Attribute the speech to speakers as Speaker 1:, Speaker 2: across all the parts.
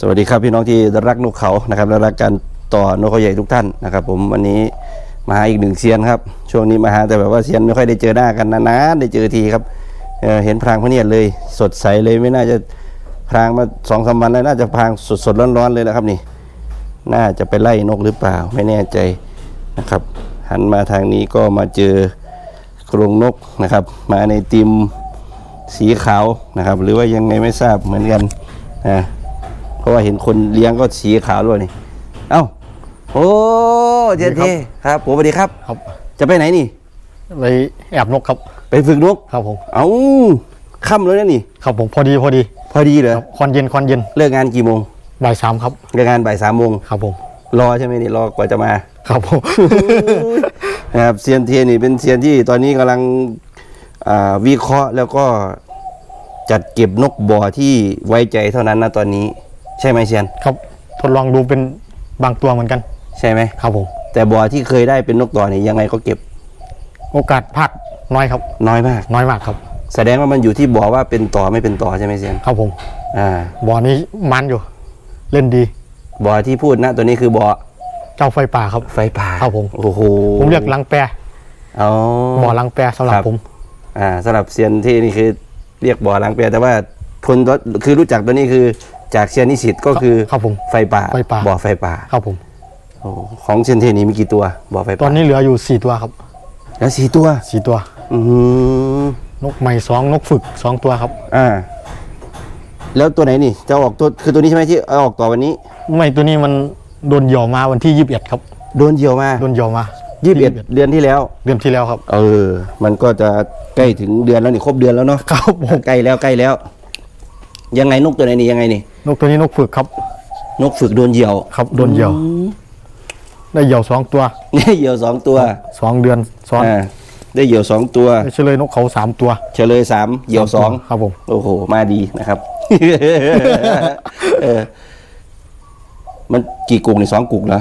Speaker 1: สวัสดีครับพี่น้องที่รักนกเขานะครับและรักการต่อนกเขาใหญ่ทุกท่านนะครับ ผมวันนี้มาหาอีกหนึ่งเซียนครับ ช่วงนี้มาหาแต่แบบว่าเซียนไม่ค่อยได้เจอหน้ากันนานๆได้เจอทีครับเเห็นพรางพระเนียดเลย สดใสเลยไม่น่าจะพรางมาสองสามวันแล้วน่าจะพรางสดๆร้อนๆเลยนะครับนี่ น่าจะไปไล่นกหรือเปล่าไม่แน่ใจนะครับ หันมาทางนี้ก็มาเจอกรงนกนะครับ มาในติมสีขาวนะครับ หรือว่ายังไงไม่ทราบเหมือนกันนะ ราะว่าเห็นคนเลี้ยงก็สีขาวด้วยนี่ เอ้า โอ้เจนเทครับผมสวัสดีครับ
Speaker 2: ครับ
Speaker 1: จะไปไหนนี่
Speaker 2: ไปแอบนกครับ
Speaker 1: ไปฝึกนก
Speaker 2: ครับผม
Speaker 1: เอ้าค่ำแล้วนะนี่
Speaker 2: ครับผมพอดีพอดี
Speaker 1: พอดีเหรอ
Speaker 2: ครับควันเย็นควันเย็น
Speaker 1: เลิกงานกี่โมง
Speaker 2: บ่ายสามครับ
Speaker 1: เลิกงานบ่ายสามโมง
Speaker 2: ครับผม
Speaker 1: รอใช่ไหมนี่รอกว่าจะมา
Speaker 2: ครับผม
Speaker 1: นะครับเซียนเทียนี่เป็นเซียนที่ตอนนี้กำลังอ่าวิเคราะห์แล้วก็จัดเก็บนกบ่อที่ไว้ใจเท่านั้นนะตอนนี้ ใช่ไหมเซียน
Speaker 2: ครับทดลองดูเป็นบางตัวเหมือนกัน
Speaker 1: ใช่ไหม
Speaker 2: ครับผม
Speaker 1: แต่บ่อที่เคยได้เป็นนกต่อนี่ยังไงก็เก็บ
Speaker 2: โอกาสพลาดน้อยครับ
Speaker 1: น้อยมาก
Speaker 2: น้อยมากครับ
Speaker 1: แสดงว่ามันอยู่ที่บ่อว่าเป็นต่อไม่เป็นต่อใช่ไหมเซียน
Speaker 2: ครับผม
Speaker 1: อ่า
Speaker 2: บ่อนี้มันอยู่ เล่นดี
Speaker 1: บ่อที่พูดนะตัวนี้คือบ่อ
Speaker 2: เจ้าไฟป่าครับ
Speaker 1: ไฟป่า
Speaker 2: ครับผม
Speaker 1: โอ้โห
Speaker 2: ผมเรียกลังแปร
Speaker 1: อ๋อ
Speaker 2: บ่อลังแปรสำหรับ
Speaker 1: ครับ
Speaker 2: ผม
Speaker 1: อ่าสำหรับเซียนที่นี่คือเรียกบ่อล้างเปียแต่ว่าคนตัวคือรู้จักตัวนี้คือ จากเซียนนิสิตก็คือ
Speaker 2: ครับผม
Speaker 1: ไฟป่า
Speaker 2: ไฟป่า
Speaker 1: บ่อไฟป่า
Speaker 2: ครับผม
Speaker 1: โอ้ของเซียนเทนี่มีกี่ตัวบ่อไฟ
Speaker 2: ตอ
Speaker 1: ป่าน
Speaker 2: นี้เหลืออยู่สี่ตัวครับ
Speaker 1: แล้วสี่ตัว
Speaker 2: สี่ตัว
Speaker 1: อืม
Speaker 2: นกใหม่สองนกฝึกสองตัวครับ
Speaker 1: อ่า แล้วตัวไหนนี่จะเอาออกตัวคือตัวนี้ใช่ไหมที่เอาออกต่อวันนี้
Speaker 2: ไม่ตัวนี้มันโดนเหยี่ยวมาวันที่ยี่สิบเอ็ดครับ
Speaker 1: โดนเหยี่ยวมา
Speaker 2: โดนเหยี่ยวมา
Speaker 1: ยี่สิบเอ็ดเดือนที่แล้ว
Speaker 2: เดือนที่แล้วครับ
Speaker 1: เออ มันก็จะใกล้ถึงเดือนแล้วนี่ครบเดือนแล้วเนาะ
Speaker 2: ครับผม
Speaker 1: ใกล้แล้วใกล้แล้ว ยังไงนกตัวไหนนี่ยังไงนี่
Speaker 2: นกตัวนี้นกฝึกครับ
Speaker 1: นกฝึกโดนเหยี่ยว
Speaker 2: ครับโดนเหยี่ยวได้เหยี่ยวสองตัว
Speaker 1: นี่เหยี่ยวสองตัว
Speaker 2: สองเดือนซ้อน
Speaker 1: อ่าได้เหยี่ยวสองตัว
Speaker 2: ได้เฉลยนกเขาสามตัว
Speaker 1: เฉลยสามเหยี่ยวสอง
Speaker 2: ครับผม
Speaker 1: โอ้โห มาดีนะครับ เออ มันกี่กุกนี่สองกุกเหรอ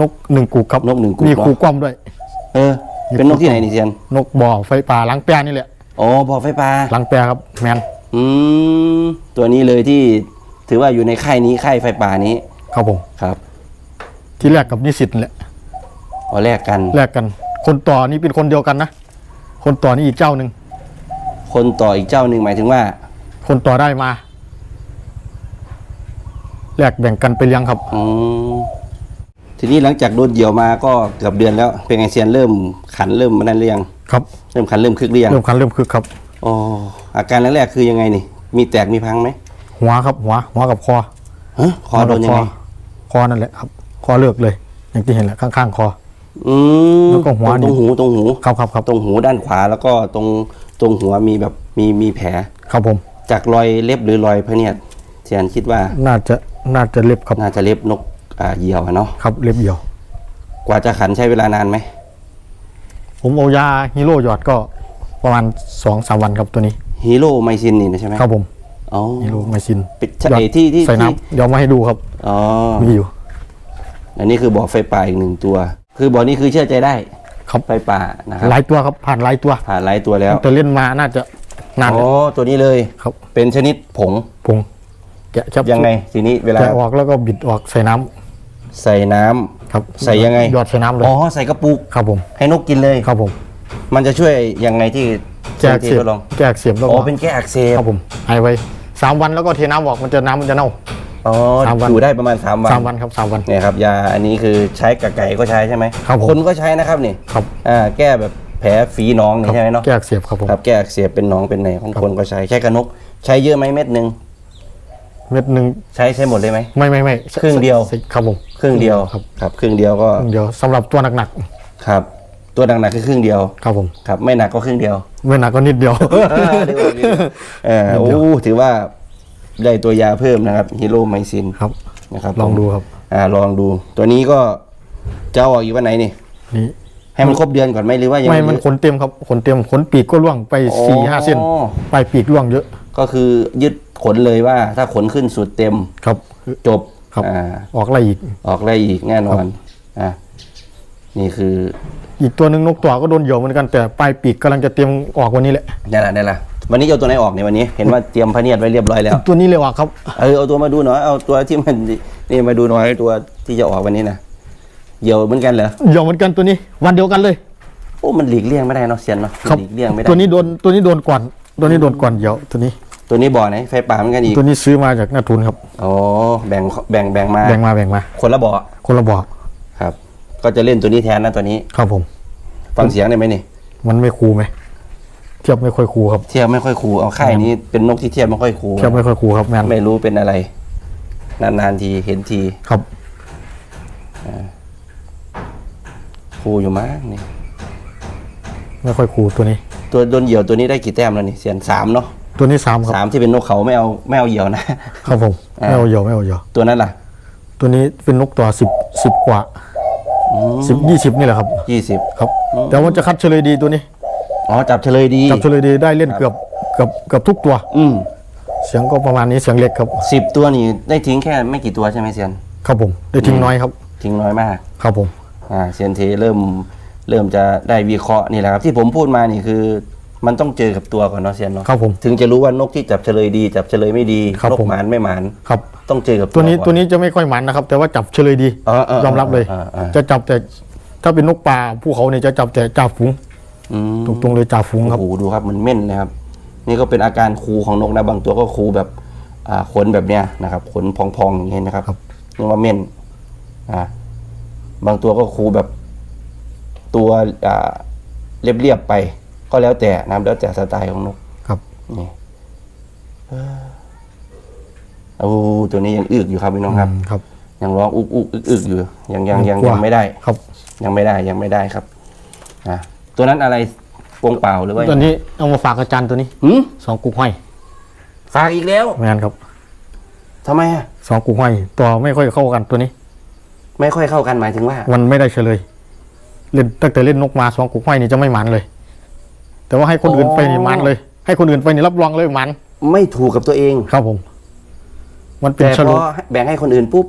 Speaker 1: น
Speaker 2: กหนึ่งกูกครับ
Speaker 1: นกหนึ่งกุก
Speaker 2: มี
Speaker 1: เหรอ
Speaker 2: คูกล้อมด้วย
Speaker 1: เออ เป็นนกที่ไหนนี่เซียน
Speaker 2: นกบ่อไฟป่าล้างแปรนี่แหละ
Speaker 1: อ๋อบ่อไฟปลา
Speaker 2: ล้างแปรครับแมน
Speaker 1: อืมตัวนี้เลยที่ถือว่าอยู่ในค่ายนี้ค่ายไฟป่านี้
Speaker 2: ครับผม
Speaker 1: ครับ
Speaker 2: ที่แรกกับนิสิตนั่นแหละ
Speaker 1: อ๋อแลกกัน
Speaker 2: แลกกัน คนต่อนี่เป็นคนเดียวกันนะคนต่อนี่อีกเจ้าหนึ่ง
Speaker 1: คนต่ออีกเจ้าหนึ่งหมายถึงว่า
Speaker 2: คนต่อได้มา แลกแบ่งกันไปเลี้ยงครับ
Speaker 1: อืมทีนี้หลังจากโดนเหยี่ยวมาก็เกือบเดือนแล้ว เป็นไงเซียนเริ่มขันเริ่มมันนั่นหรือยัง
Speaker 2: ครับ
Speaker 1: เริ่มขันเริ่มคึกหรือยัง
Speaker 2: เริ่มคันเริ่มคึกครับ
Speaker 1: อ๋ออาการแรกๆคือยังไงนี่ มีแตกมีพังไหม
Speaker 2: หัวครับหัวหัวกับคอ
Speaker 1: ฮะคอโดนยังไง
Speaker 2: คอคอนั่นแหละครับ คอเลิกเลย อย่างที่เห็นแหละข้างๆคอ
Speaker 1: อืม
Speaker 2: แล้วก็หัว
Speaker 1: ตรง
Speaker 2: นี่
Speaker 1: ตรงหูตรงหู
Speaker 2: ครับครับครับ
Speaker 1: ตรงหูด้านขวาแล้วก็ตรงตรงหัวมีแบบมีมีแผล
Speaker 2: ครับผม
Speaker 1: จากรอยเล็บหรือรอยพระเนียดเซียนคิดว่า
Speaker 2: น่าจะน่าจะเล็บครับ
Speaker 1: น่าจะเล็บนกอ่าเหยี่ยวอะเนาะ
Speaker 2: ครับเล็บเหี่ยว
Speaker 1: กว่าจะขันใช้เวลานานไหม
Speaker 2: ผมเอายาฮีโร่หยอดก็ ประมาณสองสามวันครับตัวนี้
Speaker 1: ฮีโร่ไมซินนี่นะใช่ไหม
Speaker 2: ครับผม
Speaker 1: อ๋อ
Speaker 2: ฮีโร่ไมซิน
Speaker 1: เป็นใช่ที่ที่
Speaker 2: ใส่
Speaker 1: ที่
Speaker 2: น้ำเดี๋ยวมาให้ดูครับ
Speaker 1: อ๋อ
Speaker 2: มีอยู่
Speaker 1: อันนี้คือบ่อไฟป่าอีกหนึ่งตัว คือบ่อนี้คือเชื่อใจได้
Speaker 2: ครับ
Speaker 1: ไฟป่านะครับ
Speaker 2: หลายตัวครับผ่านหลายตัว
Speaker 1: ผ่านหลายตัวแล้ว
Speaker 2: แต่เล่นมาน่าจะนาน
Speaker 1: อ๋อ
Speaker 2: แล้ว
Speaker 1: ตัวนี้เลย
Speaker 2: ครับ
Speaker 1: เป็นชนิดผง
Speaker 2: ผงแกะแคป
Speaker 1: ยังไงทีนี้เวลา
Speaker 2: แกะออกแล้วก็บิดออกใส่น้ำ
Speaker 1: ใส่น้ำ
Speaker 2: ครับ
Speaker 1: ใส่ยังไง
Speaker 2: หยอดใส่น้ำเลย
Speaker 1: อ๋อใส่กระปุก
Speaker 2: ครับผม
Speaker 1: ให้นกกินเลย
Speaker 2: ครับผม
Speaker 1: มันจะช่วยยังไงที่
Speaker 2: แกะอัก
Speaker 1: ที่
Speaker 2: เสีย
Speaker 1: ท
Speaker 2: บ
Speaker 1: ดลอง
Speaker 2: แกะอักเสียบแล้ว
Speaker 1: อ๋
Speaker 2: ก็
Speaker 1: อเป็นแก้อักเสบ
Speaker 2: ครับผมให้ไว้สามวันแล้วก็เทน้ำออกมันจะน้ำมันจะเน่า
Speaker 1: อ๋อ
Speaker 2: สามวัน
Speaker 1: อยู่ได้ประมาณสามวัน
Speaker 2: สามวันครับสามวัน
Speaker 1: เนี่ยครับยาอันนี้คือใช้กับไก่ก็ใช้ใช่ไหม
Speaker 2: ครับผม
Speaker 1: คนก็ใช้นะครับนี่
Speaker 2: ครับ
Speaker 1: อ่าแก้แบบแผลฝีหนองนี่ใช่ไหมเนาะ
Speaker 2: แกะอักเสียบครับผม
Speaker 1: ครับแก้อักเสบเป็นหนองเป็นไหนของ
Speaker 2: ครับ
Speaker 1: คนก็ใช้ใช้กับนก ใช้เยอะไหมเม็ดหนึ่ง
Speaker 2: เม็ดหนึ่ง
Speaker 1: ใช้ใช้หมดเลยไหม
Speaker 2: ไม่ไม่ไม่
Speaker 1: ครึ่งเดียว
Speaker 2: ใส่ครับผม
Speaker 1: ครึ่งเดียว
Speaker 2: ครับ
Speaker 1: ครับครึ่งเดียวก็
Speaker 2: ครึ่งเดียวสำหรับตัวหนัก
Speaker 1: ครับ ตัวหนักๆคือครึ่งเดียว
Speaker 2: ๆครับผม
Speaker 1: ครับ ไม่หนักก็ครึ่งเดียว
Speaker 2: ไม่หนักก็นิดเดียว
Speaker 1: เออโอ้ถือว่าได้ตัวยาเพิ่มนะครับฮีโร่ไมซิน
Speaker 2: ครับ
Speaker 1: นะครับ
Speaker 2: ลองดูครับ
Speaker 1: อ่าลองดู ตัวนี้ก็จะเอาออกอีกวันไหนนี่
Speaker 2: นี่
Speaker 1: ให้มันครบเดือนก่อนไหมหรือว่ายัง
Speaker 2: ไม่มันขนเต็มครับขนเต็มขนปีกก็ร่วงไป
Speaker 1: อ๋อ
Speaker 2: สี่ห้าเส้นปลายปีกร่วงเยอะ
Speaker 1: ก็คือยึดขนเลยว่า ถ้าขนขึ้นสุดเต็ม
Speaker 2: ครับ
Speaker 1: จบ
Speaker 2: ครับ
Speaker 1: อ่า
Speaker 2: ออกอะไรอีก
Speaker 1: ออกได้อีกแน่นอนอ่า นี่คือ
Speaker 2: อีกตัวหนึ่งนกตัวก็โดนเหยี่ยวเหมือนกันแต่ปลายปีกกำลังจะเตรียมออกวันนี้แหละ
Speaker 1: นี่นแหละนี่นแหละวันนี้จะเอาตัวไหนออกเนี่ยวันนี้ เห็นว่าเตรียมพะเนียดไว้เรียบร้อยแล้ว
Speaker 2: ตัวนี้เลยว่ะครับ
Speaker 1: เออเอาตัวมาดูหน่อยเอาตัวที่มันนี่มาดูหน่อยตัวที่จะออกวันนี้นะเหยี่ยวเหมือนกันเหรอ
Speaker 2: เดี๋ยวเหมือนกันตัวนี้ วันเดียวกันเลย
Speaker 1: โอ้มันหลีกเลี่ยงไม่ได้เนาะเซียนเนาะ
Speaker 2: ครับ
Speaker 1: หลีกเลี่ยงไม่ได้
Speaker 2: ตัวนี้โดนตัวนี้โดนก่อนตัวนี้โดนก่อนเดี๋ยวตัวนี้
Speaker 1: ตัวนี้บ่อไหนไฟป่าเหมือนกันอีก
Speaker 2: ตัวนี้ซื้อมาจากนาทุนครับ
Speaker 1: อ๋อแบ่งแบ่งแบ่งมา
Speaker 2: แบ่งมาแบ่งมา
Speaker 1: คนละบ่อ
Speaker 2: คนละบ่อ
Speaker 1: ครับ ก็จะเล่นตัวนี้แทนนะตัวนี้
Speaker 2: ครับผม
Speaker 1: ฟังเสียงได้ไหมนี่
Speaker 2: มันไม่คูลไหมเทียบไม่ค่อยคูลครับ
Speaker 1: เทียบไม่ค่อยคูลเอาค่ายนี้เป็นนกที่เทียบไม่ค่อยคูล
Speaker 2: เทียบไม่ค่อยคูลครับแมน
Speaker 1: ไม่รู้เป็นอะไร นานๆทีเห็นที
Speaker 2: ครับ
Speaker 1: คูลอยู่มั้งนี่
Speaker 2: ไม่ค่อยคูลตัวนี้
Speaker 1: ตัวโดนเหยี่ยวตัวนี้ได้กี่แต้มแล้วนี่เสียนสามเนาะ
Speaker 2: ตัวนี้สามครับ
Speaker 1: สามที่เป็นนกเขาไม่เอาไม่เอาเหยี่ยวนะ
Speaker 2: ครับผม
Speaker 1: อ่า
Speaker 2: ไม่เอาเหยอะไม่เอาเหยอะ
Speaker 1: ตัวนั้นล่ะ
Speaker 2: ตัวนี้เป็นนกตัวสิบสิบกว่า สิบยี่สิบนี่แหละครับ
Speaker 1: ยี่สิบ
Speaker 2: ครับ แต่ว่าจะคัดเฉลยดีตัวนี้
Speaker 1: อ๋อ จับเฉลยดี
Speaker 2: จับเฉลยดีได้เล่นเกือบเกือบเกือบทุกตัว
Speaker 1: อืม
Speaker 2: เสียงก็ประมาณนี้เสียงเล็กครับ
Speaker 1: สิบตัวนี่ได้ทิ้งแค่ไม่กี่ตัวใช่ไหมเซียน
Speaker 2: ครับผม ได้ทิ้งน้อยครับ
Speaker 1: ทิ้งน้อยมาก
Speaker 2: ครับผม
Speaker 1: อ่า เซียนเทเริ่มเริ่มจะได้วิเคราะห์นี่แหละครับ ที่ผมพูดมานี่คือมันต้องเจอกับตัวก่อนเนาะเซียนเนาะ
Speaker 2: ครับผม
Speaker 1: ถึงจะรู้ว่านกที่จับเฉลยดี จับเฉลยไม่ดี
Speaker 2: ครับ
Speaker 1: นก
Speaker 2: ผม
Speaker 1: หมานไม่หมาน
Speaker 2: ครับ
Speaker 1: ต้องเจอกับ
Speaker 2: ตัวนี้
Speaker 1: ก่อ
Speaker 2: ตัวนี้จะไม่ค่อยหมันนะครับ แต่ว่าจับเฉลยดี
Speaker 1: เออเออย
Speaker 2: อมรับเลย
Speaker 1: เออเออ
Speaker 2: จะจับแต่ถ้าเป็นนกป่าภูเขาเนี่ยจะจับแต่จ่าฝูง
Speaker 1: อืม
Speaker 2: ตรงๆเลยจ่าฝูงครับ
Speaker 1: โอ้โหดูครับมันเม่นเลยครับ นี่ก็เป็นอาการคูของนกนะบางตัวก็คูแบบอ่าขนแบบเนี้ยนะครับขนพองๆอย่างเงี้ยนะครับ
Speaker 2: ครับ
Speaker 1: เรียกว่าเม่นอ่าบางตัวก็คูแบบตัวอ่าเรียบๆไป ก็แล้วแต่นะครับแล้วแต่สไตล์ของนก
Speaker 2: ครับ
Speaker 1: นี่เออ โอ้ตัวนี้ยังอึกอยู่ครับพี่น้องครับ
Speaker 2: อืมครับ
Speaker 1: ยังร้องอุกอุกอึกอึกอยู่ ยังยังยัง
Speaker 2: กลัว
Speaker 1: ยังไม่ได้
Speaker 2: ครับ
Speaker 1: ยังไม่ได้ยังไม่ได้ครับอะตัวนั้นอะไรวงเปล่าหรือว่า
Speaker 2: ตัวนี้เอามาฝากอาจารย์ตัวนี้
Speaker 1: หืม
Speaker 2: สองกุกห้อย
Speaker 1: ฝากอีกแล้ว
Speaker 2: แมนครับ
Speaker 1: ทำไมอะ
Speaker 2: สองกุกห้อยตัวไม่ค่อยเข้ากันตัวนี้
Speaker 1: ไม่ค่อยเข้ากันหมายถึงว่า
Speaker 2: มันไม่ได้เฉลยเล่นตั้งแต่เล่นนกมาสองกุกห้อยนี่จะไม่หมันเลย แต่ว่าให้คนอื่นไปนี่หมันเลย ให้คนอื่นไปนี่รับรองเลยหมัน
Speaker 1: ไม่ถูกกับตัวเอง
Speaker 2: ครับผม มันเป็น
Speaker 1: แต่
Speaker 2: ฉ
Speaker 1: พ
Speaker 2: ลุ
Speaker 1: อแบ่งให้คนอื่นปุ๊บ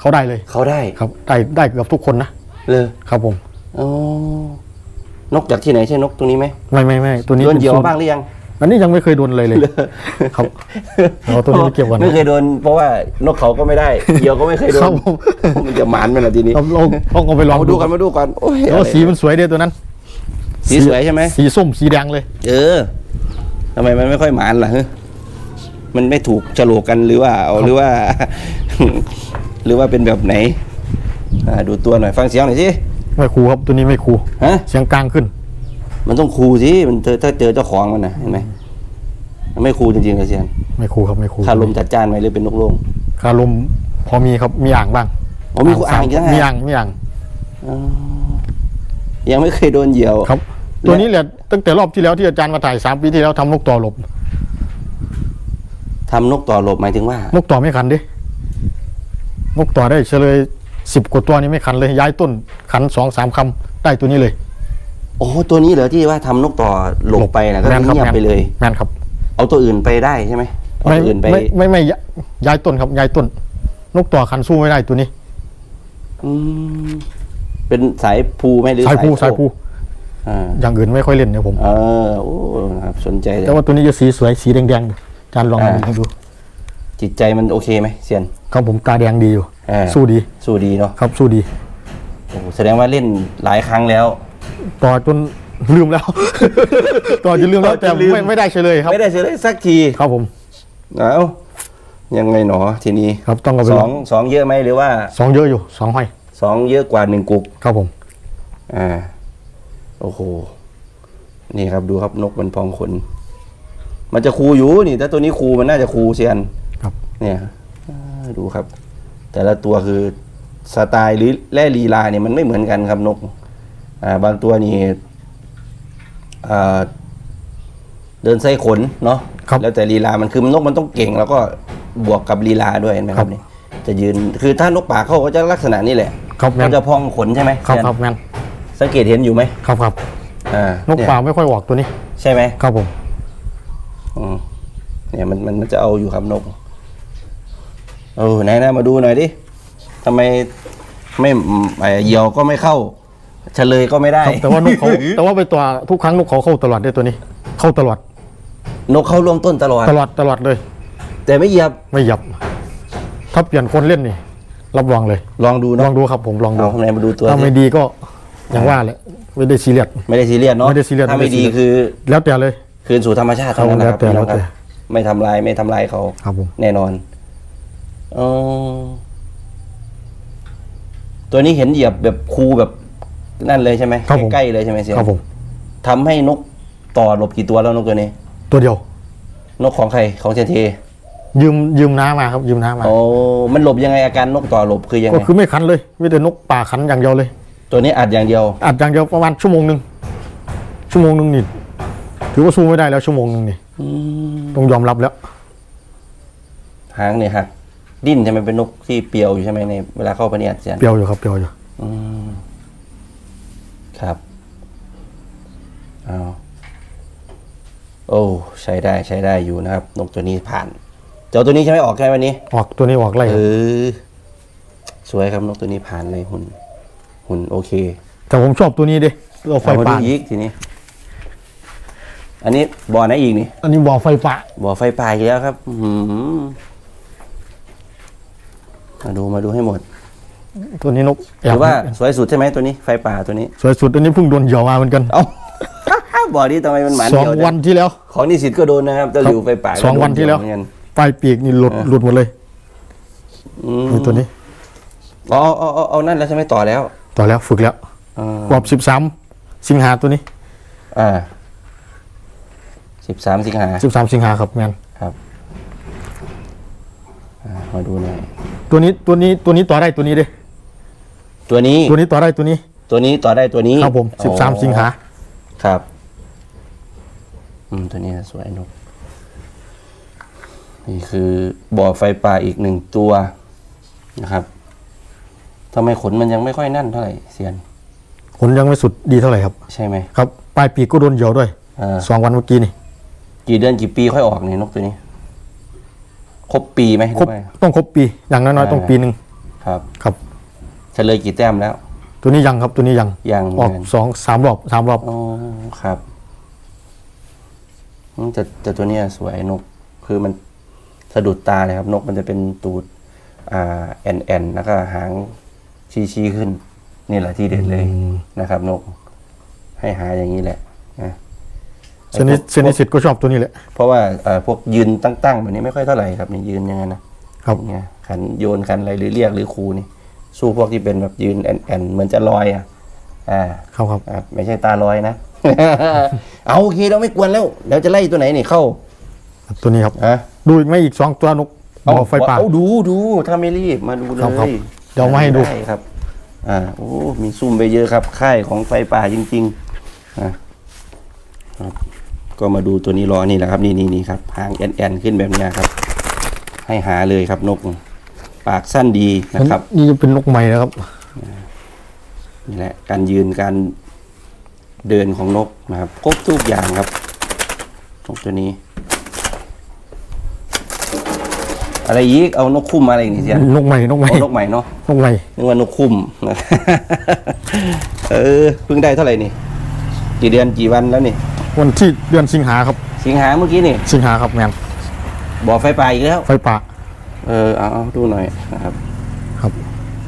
Speaker 2: เขาได้เลย
Speaker 1: เขาได้
Speaker 2: ครับ ได้ได้เกือบทุกคนนะ
Speaker 1: เลย
Speaker 2: ครับผม
Speaker 1: อ๋อนกจากที่ไหนใช่นกตรงนี้ไหม
Speaker 2: ไม่ไม่ไม่ตัวนี้
Speaker 1: โดน
Speaker 2: ป็
Speaker 1: เหยี่ยว
Speaker 2: สูตร
Speaker 1: บ้างหรือยัง
Speaker 2: อันนี้ยังไม่เคยโดนเลยเลยครับเอาตัวนี้ไปเก็บก่อนนะ
Speaker 1: ไม่เคยโดนเพราะว่านกเขาก็ไม่ได้เหยี่ยวก็ไม่เคยโด
Speaker 2: ครั
Speaker 1: น
Speaker 2: บผม
Speaker 1: มันจะหมานมันละทีนี้
Speaker 2: เราเราต้องเอาไปลอง
Speaker 1: มาดูกันมาดูกันโอ้ย
Speaker 2: แต่ว่าสีมันสวยเดียตัวนั้น
Speaker 1: สีสวยใช่ไหม
Speaker 2: สีส้มสีแดงเลย
Speaker 1: เออทำไมมันไม่ค่อยหมานล่ะฮะ มันไม่ถูกโฉลกกันหรือว่าเอาหรือว่า หรือว่าเป็นแบบไหนอ่าดูตัวหน่อยฟังเสียงหน่อยสิ
Speaker 2: ไม่คูลครับตัวนี้ไม่คูล
Speaker 1: ฮะ
Speaker 2: เสียงกลางขึ้น
Speaker 1: มันต้องคูสิมันเจอถ้าเจอเจ้าของมันนะเห็นไหมมันไม่คูจริงๆเลยเซียน
Speaker 2: ไม่คูลครับไม่คูล
Speaker 1: คาลมจัดจ้านไหมหรือเป็นนกโล่ง
Speaker 2: คาลมพอมีครับมีอ่างบ้าง
Speaker 1: อ๋อมีอ่างอีกแล้วไง
Speaker 2: มีอ่างมีอ่าง
Speaker 1: อ๋อยังไม่เคยโดนเหยี่ยว
Speaker 2: ครับ ตัวนี้แหละตั้งแต่รอบที่แล้วที่อาจารย์มาถ่ายสามปีที่แล้วทำนกต่อหลบ
Speaker 1: ทำนกต่อหลบหมายถึงว่า
Speaker 2: นกต่อไม่ขันดินกต่อได้เฉลยสิบกว่าตัวนี้ไม่ขันเลย ย้ายต้นขันสองสามคำได้ตัวนี้เลย
Speaker 1: โอ้ตัวนี้เหรอที่ว่าทำนกต่อหลบไปนะก็
Speaker 2: แม่นครับ
Speaker 1: เงียบ
Speaker 2: แม่น
Speaker 1: ไปเลย
Speaker 2: แม่นครับ
Speaker 1: เอาตัวอื่นไปได้ใช่ไหมเอา
Speaker 2: ไม่
Speaker 1: ตัวอื่นไป
Speaker 2: ไม่ไม่ไม่ย้ายย้ายต้นครับย้ายต้น นกต่อขันสู้ไม่ได้ตัวนี้
Speaker 1: อืมเป็นสายภูไหมหรือ
Speaker 2: สายภู
Speaker 1: โค
Speaker 2: สายภู
Speaker 1: อ่า
Speaker 2: อย่างอื่นไม่ค่อยเล่นเนี่ยผม
Speaker 1: เออโอ้ครับสนใจเลย
Speaker 2: แต่ว่าตัวนี้จะสีสวยสีแดงๆอา จารย์ลอง
Speaker 1: อ่า
Speaker 2: ดูดู
Speaker 1: จิตใจมันโอเคไหมเซียน
Speaker 2: ครับผมตาแดงดีอยู่
Speaker 1: อ่า
Speaker 2: สู้ดี
Speaker 1: สู้ดีเนาะ
Speaker 2: ครับสู้ดี
Speaker 1: โอ้แสดงว่าเล่นหลายครั้งแล้ว
Speaker 2: ต่อจนลืมแล้ว ต่อจนลืมแล้ว
Speaker 1: ต่
Speaker 2: แต่
Speaker 1: อจนลืม
Speaker 2: ไม่ไม่ได้เฉลยครับ
Speaker 1: ไม่ได้เฉลยสักที
Speaker 2: ครับผม
Speaker 1: เอ้ายังไงหนอทีนี้
Speaker 2: ครับต้องเอาไป
Speaker 1: ส
Speaker 2: ล
Speaker 1: อ
Speaker 2: องง
Speaker 1: สองเยอะไหมหรือว่า
Speaker 2: สองเยอะอยู่สองห้อย
Speaker 1: สองเยอะกว่าหนึ่งกุก
Speaker 2: ครับผม
Speaker 1: อ่า โอ้โห นี่ครับดูครับนกมันพองขน มันจะคูอยู่นี่ถ้าตัวนี้คูมันน่าจะคูเซียน
Speaker 2: ครับ
Speaker 1: เนี่ยอ่าดูครับ แต่ละตัวคือสไตล์หรือแร่ลีลาเนี่ยมันไม่เหมือนกันครับนกอ่าบางตัวนี่อ่าเดินไส้ขนเนาะ
Speaker 2: ครับ
Speaker 1: แล้วแต่ลีลามันคือมันนกมันต้องเก่ง แล้วก็บวกกับลีลาด้วยเห็นไหมครับ
Speaker 2: ครับ
Speaker 1: นี่จะยืนคือถ้านกป่าเข้าก็จะลักษณะนี้แหละ
Speaker 2: ครับแม
Speaker 1: เขา
Speaker 2: น
Speaker 1: จะพองขนใช่ไหม
Speaker 2: ครับ
Speaker 1: เซียน
Speaker 2: ครับแมน
Speaker 1: สังเกตเห็นอยู่ไหม
Speaker 2: ครับครับ
Speaker 1: อ่าน
Speaker 2: กป่าไม่ค่อยออกตัวนี้
Speaker 1: ใช่ไหม
Speaker 2: ครับผม
Speaker 1: อืม เนี่ยมันมันมันจะเอาอยู่ครับนกเออไหนนะมาดูหน่อยดิทำไมไม่อืมไอ้เหยี่ยวก็ไม่เข้าเฉลยก็ไม่ได้
Speaker 2: ครับแต่ว่านกเขาแต่ว่าไปตัวทุกครั้งนกเขาเข้าตลอดได้ตัวนี้ เข้าตลอด
Speaker 1: นกเข้าร่วมต้นตลอด
Speaker 2: ตลอดตลอดเลย
Speaker 1: แต่ไม่เหยียบ
Speaker 2: ไม่หยับถ้าเปลี่ยนคนเล่นนี่รับรองเลย
Speaker 1: ลองดู
Speaker 2: ล
Speaker 1: เนาะ
Speaker 2: องดูครับผมลองดู
Speaker 1: เอาข้างในมาดูตัว
Speaker 2: ถ้า
Speaker 1: สิ
Speaker 2: ไม่ดีก็อย่างว่าแหละไม่ได้ซีเรียส
Speaker 1: ไม่ได้ซีเรียสเนาะ
Speaker 2: ไม่ได้ซีเรียส
Speaker 1: ถ้า
Speaker 2: ไม่
Speaker 1: ไม่
Speaker 2: ได้ซี
Speaker 1: ดี
Speaker 2: เรียส
Speaker 1: คือ
Speaker 2: แล้วแต่เลย
Speaker 1: คืนสู่ธรรมชาติเท่านั้นนะครับ
Speaker 2: ครับ
Speaker 1: พี่น้องครับ
Speaker 2: แล้วแต่
Speaker 1: ไม่ทำลายไม่ทำลายเขา
Speaker 2: ครับผม
Speaker 1: แน่นอนอ๋อตัวนี้เห็นเหยียบแบบคูแบบนั่นเลยใช่ไหม
Speaker 2: ครับผม
Speaker 1: ใกล้ๆเลยใช่ไหมเสีย
Speaker 2: ครับผม
Speaker 1: ทำให้นกต่อหลบกี่ตัวแล้วนกตัวนี้
Speaker 2: ตัวเดียว
Speaker 1: นกของใครของเซนเท
Speaker 2: ยืมยืมน้ามาครับ ยืมน้ามา
Speaker 1: โอ้มันหลบยังไงอาการนกต่อหลบคือยัง
Speaker 2: ก็
Speaker 1: ไง
Speaker 2: คือไม่ขันเลยมีแต่นกป่าขันอย่างเดียวเลย
Speaker 1: ตัวนี้อัดอย่างเดียว
Speaker 2: อัดอย่างเดียวประมาณชั่วโมงหนึ่งชั่วโมงหนึ่งนี่ ถือว่าสู้ไม่ได้แล้วชั่วโมงหนึ่งนี่ต้องยอมรับแล้ว
Speaker 1: หางเนี่ยหักดิ้นใช่ไหมเป็นนกที่เปรียวอยู่ใช่ไหมในเวลาเข้าพเนียดเสียน
Speaker 2: เปรียวอยู่ครับเปรียวอยู่
Speaker 1: อืมครับเอาโอ้ใช้ได้ใช้ได้อยู่นะครับ นกตัวนี้ผ่าน เจ้าตัวนี้ใช่ไหมออกใช่ไหมวันนี้
Speaker 2: ออกตัวนี้ออกไล่
Speaker 1: เออสวยครับนกตัวนี้ผ่านเลยหุ่นหุ่นโอเค
Speaker 2: แต่ผมชอบตัวนี้ดิตัวไฟ
Speaker 1: เอามาดู
Speaker 2: ป่า
Speaker 1: อีกทีนี้ อันนี้บ่อไหนอีกนี่
Speaker 2: อันนี้บ่อไฟป่า
Speaker 1: บ่อไฟป่าอีกแล้วครับ อื้อหือมาดูมาดูให้หมด
Speaker 2: ตัวนี้นกแอ
Speaker 1: ถื
Speaker 2: บ
Speaker 1: อว่าสวยสุดใช่ไหมตัวนี้ไฟป่าตัวนี้
Speaker 2: สวยสุดอันนี้เพิ่งโดนเหยี่ยวมาเหมือนกัน
Speaker 1: เอ้า บ่อนี้ทำไมมันหมัน
Speaker 2: สอง
Speaker 1: เดียวจัง
Speaker 2: วันที่แล้ว
Speaker 1: ของนิสิตก็โดนนะครับตะหลิวไฟป่าก็
Speaker 2: สองวันที่แล้ว
Speaker 1: โดเดียเหมือนกัน
Speaker 2: ปลายปีกนี่หลุดหลุดหมดเลย
Speaker 1: อืม
Speaker 2: นี่ตัวนี้
Speaker 1: อ๋อเอาเอาเอานั่นแล้วใช่ไหมต่อแล้ว
Speaker 2: ต่อแล้วฝึกแล้ว
Speaker 1: อ่าก
Speaker 2: รอบสิบสามสิงหาตัวนี้
Speaker 1: อ่า สิบสามสิงหา
Speaker 2: สิบสามสิงหาครับแมน
Speaker 1: ครับอ่ามาดูหน่อย
Speaker 2: ตัวนี้ตัวนี้ตัวนี้ต่อได้ตัวนี้ดิ
Speaker 1: ตัวนี้
Speaker 2: ตัวนี้ต่อได้ตัวนี้
Speaker 1: ตัวนี้ต่อได้ตัวนี้
Speaker 2: ครับผมสิบสาม
Speaker 1: อ๋อ
Speaker 2: สิงหา
Speaker 1: ครับ อืมตัวนี้สวยนกนี่คือบ่อไฟป่าอีกหนึ่งตัวนะครับทำไมขนมันยังไม่ค่อยนั่นเท่าไหร่เซียน
Speaker 2: ผลยังไม่สุดดีเท่าไหร่ครับ
Speaker 1: ใช่ไหม
Speaker 2: ครับปลายปีกก็โดนเหยี่ยวด้วย
Speaker 1: อ่า
Speaker 2: สองวันเมื่อกี้นี่
Speaker 1: กี่เดือนกี่ปีค่อยออกเนี่ยนกตัวนี้ ครบปีไหมห
Speaker 2: คร
Speaker 1: รื
Speaker 2: บ
Speaker 1: อไม่
Speaker 2: ต้องครบปีอย่างน้อย
Speaker 1: อ่า
Speaker 2: ๆต้องปีหนึ่ง
Speaker 1: ครับ
Speaker 2: ครับ
Speaker 1: เฉลยกี่แต้มแล้ว
Speaker 2: ตัวนี้ยังครับตัวนี้ยัง
Speaker 1: ยัง
Speaker 2: ออก
Speaker 1: เหมือน
Speaker 2: สองสามรอบสามรอบ
Speaker 1: อ๋อครับอืมแต่แต่ตัวเนี้ยสวยนก คือมันสะดุดตาเลยครับ นกมันจะเป็นตูด อ่าแอนแอนแล้วก็หางชี้ชี้ขึ้น นี่แหละที่เด็ดเลยนะครับ นก ให้หาอย่างนี้แหละนะ
Speaker 2: เซนิเซนิสิตก็ชอบตัวนี้แหละ
Speaker 1: เพราะว่าเอ่อพวกยืนตั้งๆแบบนี้ไม่ค่อยเท่าไหร่ครับนี่ยืนยังไงนะครับเนี่ยขันโยนขันอะไรหรือเรียกหรือครูนี่ สู้พวกที่เป็นแบบยืนแอนแอนเหมือนจะลอยอะอ่า
Speaker 2: ครับครับ
Speaker 1: ครับไม่ใช่ตาลอยนะเอาโอเคเราไม่กวนแล้วเดี๋ยวจะไล่ตัวไหนนี่เข้า
Speaker 2: ตัวนี้ครับ
Speaker 1: ฮะ
Speaker 2: ดูอีกไหมอีกสองตัวนกบ่อไฟป่า
Speaker 1: เอาดูดูถ้าไม่รีบมาดูเล
Speaker 2: ครับครับ
Speaker 1: ย
Speaker 2: เดี๋ยวมาให้ดู
Speaker 1: ไครับ อ่าโอ้มีซุ่มไปเยอะครับค่ายของไฟป่าจริง ๆอะครับ ก็มาดูตัวนี้รอนี่แหละครับนี่นี่นี่ครับหางแอนแอนขึ้นแบบเนี้ยครับ ให้หาเลยครับนก ปากสั้นดีนะครับ
Speaker 2: นี่จะเป็นนกใหม่นะครับ
Speaker 1: นี่แหละการยืนการเดินของนกนะครับครบทุกอย่างครับนกตัวนี้ อะไรอีกเอานกคุ้มมาอะไรอีกนี่เสีย
Speaker 2: นกใหม่นกใหม่
Speaker 1: เอานกใหม่เนาะ
Speaker 2: นกใหม่
Speaker 1: นึกว่านกคุ้มเออเพิ่งได้เท่าไหร่นี่กี่เดือนกี่วันแล้วนี่
Speaker 2: วันที่เดือนสิงหาครับ
Speaker 1: สิงหาเมื่อกี้นี่
Speaker 2: สิงหาครับแมน
Speaker 1: บ่อไฟป่าอีกแล้ว
Speaker 2: ไฟป่า
Speaker 1: เออเอาเอาดูหน่อยนะครับ
Speaker 2: ครับ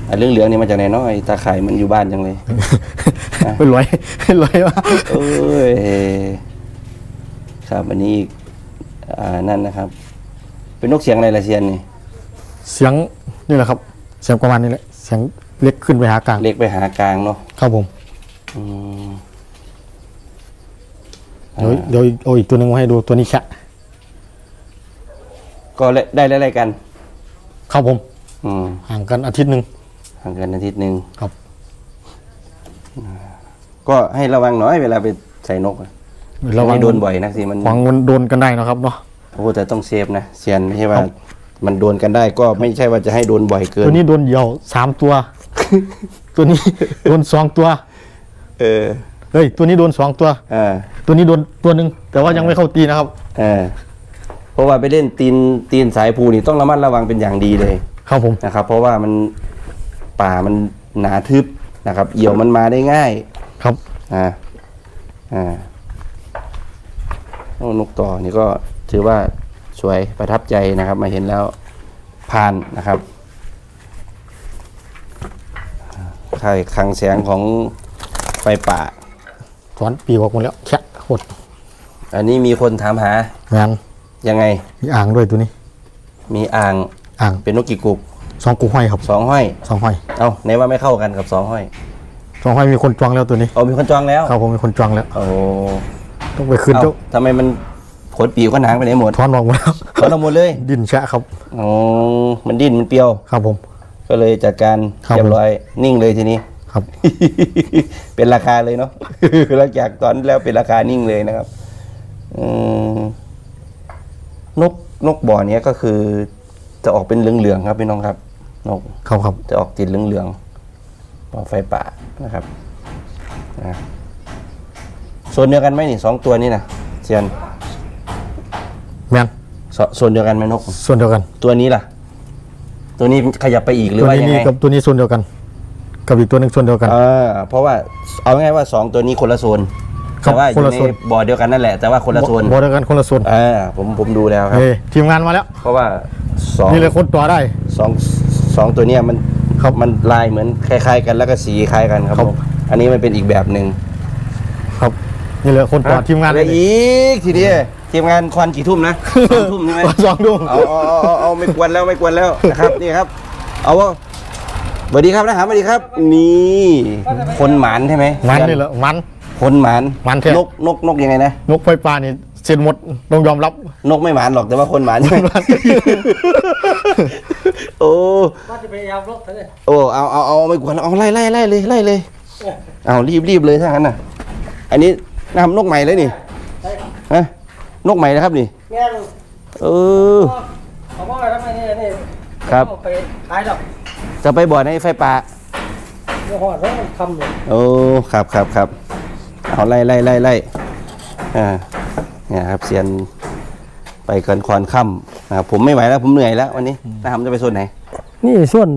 Speaker 1: ไอ้เรื่องเหลืองนี่มาจากไหนเนาะไอ้ตาข่ายมันอยู่บ้านจังเลย
Speaker 2: ไปลอยไปลอยว่า
Speaker 1: เอ้ยครับอันนี้อีกอ่านั่นนะครับ เป็นนกเสียงอะไรละเซียนนี่
Speaker 2: เสียงนี่แหละครับ เสียงประมาณนี้แหละ เสียงเล็กขึ้นไปหากลาง
Speaker 1: เล็กไปหากลางเนาะ
Speaker 2: ครับผม
Speaker 1: อืม
Speaker 2: เดี๋ยวเดี๋ยวเอาอีกตัวหนึ่งมาให้ดูตัวนี้แค่
Speaker 1: ก็ได้ได้ไล่ๆกัน
Speaker 2: ครับผม
Speaker 1: อืม
Speaker 2: ห่างกันอาทิตย์หนึ่ง
Speaker 1: ห่างกันอาทิตย์หนึ่ง
Speaker 2: ครับ
Speaker 1: ก็ให้ระวังหน่อยเวลาไปใส่นกอะ
Speaker 2: ระวัง
Speaker 1: ไม่โดนบ่อยนักสิมัน
Speaker 2: หวังมันโดนกันได้นะครับเนาะ
Speaker 1: โอ้แต่ต้องเซฟนะเซียนไม่ใช่ว่า
Speaker 2: ครับ
Speaker 1: มันโดนกันได้ก็ไม่ใช่ว่าจะให้โดนบ่อยเกิน
Speaker 2: ตัวนี้โดนเหยี่ยวสามตัว ตัวนี้ โดนสองตัว
Speaker 1: เออ
Speaker 2: เฮ้ยตัวนี้โดนสองตัว
Speaker 1: อ่า
Speaker 2: ตัวนี้โดนตัวหนึ่งแต่ว่ายังไม่เข้าตีนะครับ
Speaker 1: เออ เพราะว่าไปเล่นตีนตีนสายภูนี่ต้องระมัดระวังเป็นอย่างดีเลย
Speaker 2: ครับผม
Speaker 1: นะครับ เพราะว่ามันป่ามันหนาทึบนะครับ เหยี่ยวมันมาได้ง่าย
Speaker 2: ครับ
Speaker 1: อ่า อ่าโอโอ้นกต่อนี่ก็ถือว่าสวยประทับใจนะครับ มาเห็นแล้วผ่านนะครับค่ายคลังแสงของไฟป่า
Speaker 2: สอนปีกออกหมดแล้วแคะโคตร
Speaker 1: อันนี้มีคนถามหา
Speaker 2: งาน
Speaker 1: ยังไง
Speaker 2: มีอ่างด้วยตัวนี้
Speaker 1: มีอ่าง
Speaker 2: อ่าง
Speaker 1: เป็นนกกี่กุก
Speaker 2: สองกูห้อยครับ
Speaker 1: สองห้อย
Speaker 2: สองห้อย
Speaker 1: เอ้าไหนว่าไม่เข้ากันกับสองห้อย
Speaker 2: สองห้อยมีคนจองแล้วตัวนี้
Speaker 1: เอามีคนจองแล้ว
Speaker 2: ครับผมมีคนจองแล้ว
Speaker 1: โอ้
Speaker 2: ต้องไปคืน
Speaker 1: เอ้า
Speaker 2: เจ้า
Speaker 1: ทำไมมันขนปีกก็หนางไปไหนหมด
Speaker 2: ถอนออกหมดแล้ว
Speaker 1: ขนออกหมดเลย
Speaker 2: ดินแชะครับ
Speaker 1: โอ้มันดิ้นมันเปรียว
Speaker 2: ครับผม
Speaker 1: ก็เลยจัดการ
Speaker 2: ครับ
Speaker 1: เรียบร้อยนิ่งเลยทีนี้
Speaker 2: ครับ
Speaker 1: เป็นราคาเลยเนาะหลังจากตอนแล้วเป็นราคานิ่งเลยนะครับอืมนกนกบ่อเนี้ยก็คือ จะออกเป็นเหลืองๆครับพี่น้องครับ นก
Speaker 2: ครับครับ
Speaker 1: จะออกติดเหลืองๆบ่อไฟป่านะครับนะโซนเดียวกันไหมนี่สองตัวนี้นะเซียน
Speaker 2: แมน
Speaker 1: โซโซนเดียวกันไหมนก
Speaker 2: ส่วนเดียวกัน
Speaker 1: ตัวนี้ล่ะ ตัวนี้ขยับไปอีกหรือ
Speaker 2: ตัว
Speaker 1: ว่า
Speaker 2: นี้
Speaker 1: ยัง
Speaker 2: นี่
Speaker 1: ไง
Speaker 2: กับตัวนี้ส่วนเดียวกัน กับอีกตัวหนึงส่วนเดียวกัน
Speaker 1: อ่าเพราะว่าเอาง่ายๆว่าสองตัวนี้คนละโซน
Speaker 2: ครับ
Speaker 1: แต่ว่าอ
Speaker 2: คน
Speaker 1: ยู่
Speaker 2: ละ
Speaker 1: ใน
Speaker 2: โซน
Speaker 1: บ่อเดียวกันนั่นแหละ แต่ว่าคนละโซน
Speaker 2: บอเดียวกันคนละส่วน
Speaker 1: อ่าผมผมดูแล้วครับ
Speaker 2: เฮ้ยทีมงานมาแล้ว
Speaker 1: เพราะว่าสอง
Speaker 2: นี่เลยคนตัวได้
Speaker 1: สองสองตัวเนี้ยมัน
Speaker 2: ครับ
Speaker 1: มันลายเหมือนคล้าย ๆ กันแล้วก็สีคล้ายกันครับ
Speaker 2: ครับ
Speaker 1: ผมอันนี้มันเป็นอีกแบบหนึ่ง
Speaker 2: ครับ นี่เลยคนตัวทีมงาน
Speaker 1: อะไรอีกทีนี้ทีมงานควันกี่ทุ่มนะสองทุ่มใช่ไหม
Speaker 2: สองดุ้ง
Speaker 1: เอาเอาเอาเอาเอาไม่กวนแล้วไม่กวนแล้วนะครับนี่ครับ เอาว่าส วัสดีครับนะครับสวัสดีครับ นี่คนหมานใช่ไหม
Speaker 2: มันนี่แหละมัน
Speaker 1: คนหมาน
Speaker 2: หมานแท้
Speaker 1: นกนกนกยังไงนะ
Speaker 2: นกไฟป่านี่เซ็นหมดต้องยอมรับ
Speaker 1: นกไม่หมานหรอกแต่ว่าคนหมานใช่ไหมโอ้
Speaker 3: ว่าจะพยายามลบเถอะ
Speaker 1: โอ้เอาเอาเอาไม่กวนเอาไล่ไล่ไล่เลยไล่เลยเอารีบรีบเลยถ้างั้นน่ะ อันนี้นะครับนกใหม่เลยนี่ฮะนกใหม่นะครับนี่
Speaker 3: แง่ง
Speaker 1: เออ
Speaker 3: เขาบอกว่าทำไมนี่นี่
Speaker 1: ครับ
Speaker 3: เอาไปขายดอก
Speaker 1: จะไปบ่อในไฟป่า
Speaker 3: เดี๋ยวหอดแล้วมันคำเลย
Speaker 1: โอ้ครับครับครับเอาไล่ไล่ไล่ไล่อ่าเนี่ยครับเซียนไปกันคอนค่ำนะครับผมไม่ไหวแล้วผมเหนื่อยแล้ววันนี้นะครับจะไปโซนไหน
Speaker 3: นี่ส่วน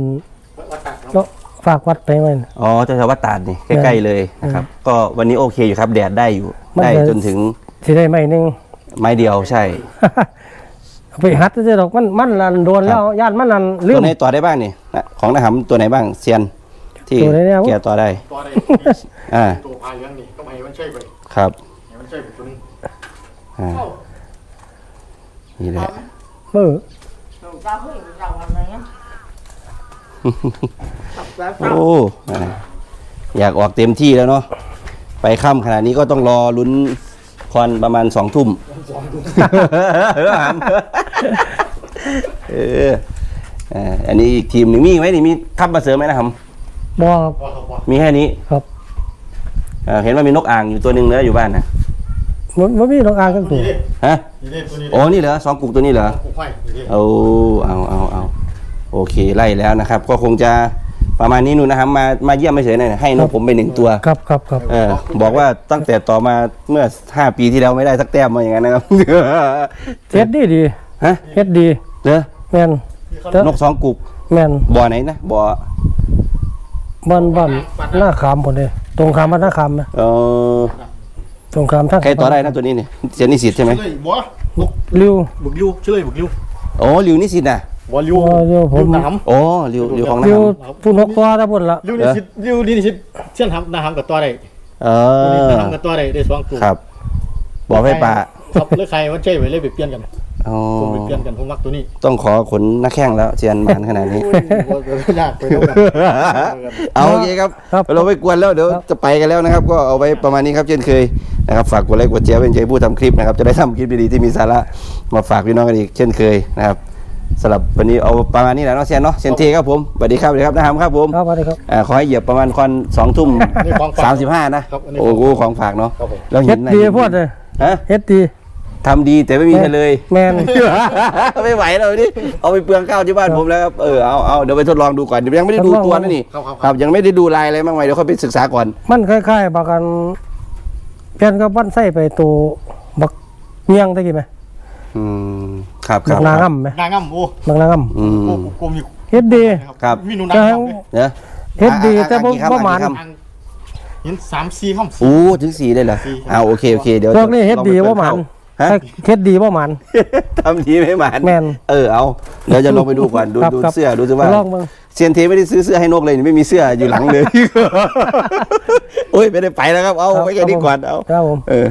Speaker 3: ก็ฝากวัดไปไว้นะ
Speaker 1: อ๋อเจะวัดตาดนี่ใกล้ๆเลยนะครับ ก็วันนี้โอเคอยู่ครับ แดดได้อยู่
Speaker 3: มัน
Speaker 1: ได้
Speaker 3: จะ
Speaker 1: จนถึง
Speaker 3: สิได้ไหมหนึง
Speaker 1: ไม้เดียวใช่
Speaker 3: เอา ไปหัดจะดอกมันมันลันโดนแล้วย่านมันลันลื
Speaker 1: ตัว
Speaker 3: ม
Speaker 1: ไหนต่อได้บ้างนี่นะของนะครับตัวไหนบ้างเซียนที่
Speaker 3: ตัวไหนเนี่ย
Speaker 1: แกต่อได้
Speaker 2: ตัวได้
Speaker 1: อ่า
Speaker 2: ตัวพายยังนี่ต้องให้มันใช่ไป
Speaker 1: ครับ
Speaker 2: ให้มันใช่ไปตัวนี้
Speaker 1: อ่านี่แหละ
Speaker 3: เออ
Speaker 1: โอ้อ่าอยากออกเต็มที่แล้วเนาะไปค่ำขนาดนี้ก็ต้องรอลุ้น คอนประมาณสองทุ่มเออหามเอออ่าอันนี้อีกทีมหนึ่งมีอีกไหมนี่มีทับมาเสริมไหมนะครับ
Speaker 3: บอ
Speaker 1: มีแค่นี้
Speaker 3: ครับ
Speaker 1: อ่าเห็นว่ามีนกอ่างอยู่ตัวหนึ่งเนื้ออยู่บ้านนะ
Speaker 3: มันมันมีดอกอ่างกันตัว
Speaker 1: ฮะ
Speaker 2: นี่เล่นตัวนี้
Speaker 1: โอ้นี่เหรอสองกุกตัวนี้เหรอ
Speaker 2: กูห้อยนี่เล่น
Speaker 1: เอาเอาเอาเอาโอเคไล่แล้วนะครับ ก็คงจะ ประมาณนี้นู่นนะครับมามาเยี่ยมไม่เฉยๆหน่อยให้นกผมไปหนึ่งตัว
Speaker 3: ครับครับครับ
Speaker 1: เออบอกว่าตั้งแต่ต่อมาเมื่อห้าปีที่แล้วไม่ได้สักแต้มมาอย่างนั้นนะครับ
Speaker 3: เฮ็ดดีดี
Speaker 1: ฮะ
Speaker 3: เฮ็ดดี
Speaker 1: เหรอ
Speaker 3: แม่นเด้อน
Speaker 1: กสองกุก
Speaker 3: แม่น
Speaker 1: บ่อไหนนะบ่อ
Speaker 3: บ้านบ้านหน้าขามพุ่นเด้ตรงขามบ้านหน้าขามนะ
Speaker 1: เออ
Speaker 3: ตรงขามทาง
Speaker 1: ใครต่อได้นะตัวนี้เนี่ยเจนนิสิตใช่ไหม
Speaker 2: เชื่อเลยบัวบุก
Speaker 3: ริว
Speaker 2: บุกริ้วเชื่อเลยบุกริ้ว
Speaker 1: โอ้ลิวนิสิตนะ
Speaker 2: บัวริ้ว
Speaker 3: อ๋อเดี๋ยวผม
Speaker 2: ริ้วน้ำ
Speaker 1: โอ้ลิวลิวของ
Speaker 3: ริว
Speaker 1: น้ำ
Speaker 3: ผู้นกตัวตะบนละ
Speaker 2: ริ้วนี่ชิดริ้วนี่ชิดเช่นทำนาทำกับตัวได้
Speaker 1: เอ
Speaker 2: ตัวนี้
Speaker 1: อ
Speaker 2: ทำกับตัวได้ได้สองตัว
Speaker 1: ครับบ่อไฟป่า
Speaker 2: ครับแล้วใครมันใช่ไปเลยไปเปลี่ยนกัน
Speaker 1: อ๋อ
Speaker 2: ผมไปเปลี่ยนกันผมมักตัวนี้
Speaker 1: ต้องขอขนนักแข้งแล้วเจียนหมานขนาดนี้
Speaker 2: ยากไปแล้วกัน
Speaker 1: เอาโอเคครับ
Speaker 3: ครับ
Speaker 1: เราไม่กวนแล้วเดี๋ยว
Speaker 3: ครับ
Speaker 1: จะไปกันแล้วนะครับ ก็เอาไว้ประมาณนี้ครับเช่นเคยนะครับฝากกดไลค์กดแชร์เป็นใจผู้ทำคลิปนะครับจะได้ทำคลิปดีๆที่มีสาระมาฝากพี่น้องกันอีกเช่นเคยนะครับ สำหรับวันนี้เอาประมาณนี้แหละเนาะเซียนเนาะเซียนเทครับผมสวัสดีครับสวัสดีครับนะครับครับผม
Speaker 3: ครับสวัสดีครับ
Speaker 1: อ่าขอให้เหยียบประมาณควันสองทุ่ม
Speaker 2: นี่ของฝาก
Speaker 1: สามสิบห้านะครับ
Speaker 2: อันนี้
Speaker 1: โอ้โหของฝากเนาะ
Speaker 2: ครับผม
Speaker 1: เรา
Speaker 3: เฮ็
Speaker 1: เห็
Speaker 3: ด
Speaker 1: น
Speaker 3: ดีพวดเลย
Speaker 1: ฮะ
Speaker 3: เฮ็ดดี
Speaker 1: ทำดีแต่ไม่มีใครเลย
Speaker 3: แม่น
Speaker 1: ไม่ไหวแล้วนี่เอาไปเปลืองข้าวที่บ้านผมแล้วครับเออเอาเอาเดี๋ยวไปทดลองดูก่อนเดี๋ยวยังไม่ได้ดูตัวนะนี่
Speaker 2: ครับครับ
Speaker 1: ครับยังไม่ได้ดูลายอะไรมากมายเดี๋ยวค่อยไปศึกษาก่อน
Speaker 3: มันคล้ายๆบากันเปลี่ยนกับบ้านไส้ไปตัวบักเมียงตะกี้ไหม
Speaker 1: อืม ครับค
Speaker 3: บั
Speaker 1: รับ
Speaker 3: กนางำไหม
Speaker 2: นางงำโอ้
Speaker 3: บักนาง
Speaker 1: อืม
Speaker 2: โอ้กูมีำ
Speaker 3: เฮ็ดดี
Speaker 1: ครับ
Speaker 2: มีหนูนาง
Speaker 3: จะ
Speaker 2: งำ
Speaker 3: ให้
Speaker 2: ด้วย
Speaker 1: เนอะ
Speaker 3: เฮ็ดดี
Speaker 1: อะ
Speaker 3: แต่บ่
Speaker 1: อะกี่คำ
Speaker 3: บ่
Speaker 1: อะ
Speaker 3: หมัน
Speaker 1: กี่ค
Speaker 2: เห็นสามสี่คำ
Speaker 1: โอ้ถึงสี่เลยเหรอ
Speaker 2: สี่
Speaker 1: เอาโอเคโอเคเดี๋ยว
Speaker 3: พวกนี้เฮ็ดดี
Speaker 1: ลองไป
Speaker 3: ว่าหมัน
Speaker 1: เฮะ
Speaker 3: ถ้าเคล็ดดีบ่หมัน
Speaker 1: ทำทีไม่หมาน
Speaker 3: แม่น
Speaker 1: เออเอาเดี๋ยวจะลองไปดูก่อนดู
Speaker 3: ครับ
Speaker 1: ดู
Speaker 3: ครับ
Speaker 1: เสื้อดูสิว่า
Speaker 3: ลองเบิ่ง
Speaker 1: เซียนเทไม่ได้ซื้อเสื้อให้นกเลยนี่ไม่มีเสื้ออยู่หลังเลย โอ้ยไม่ได้ไปแล้วครับเอาไว้แค่นี้ก่อนเอา
Speaker 3: ครับผม
Speaker 1: เออ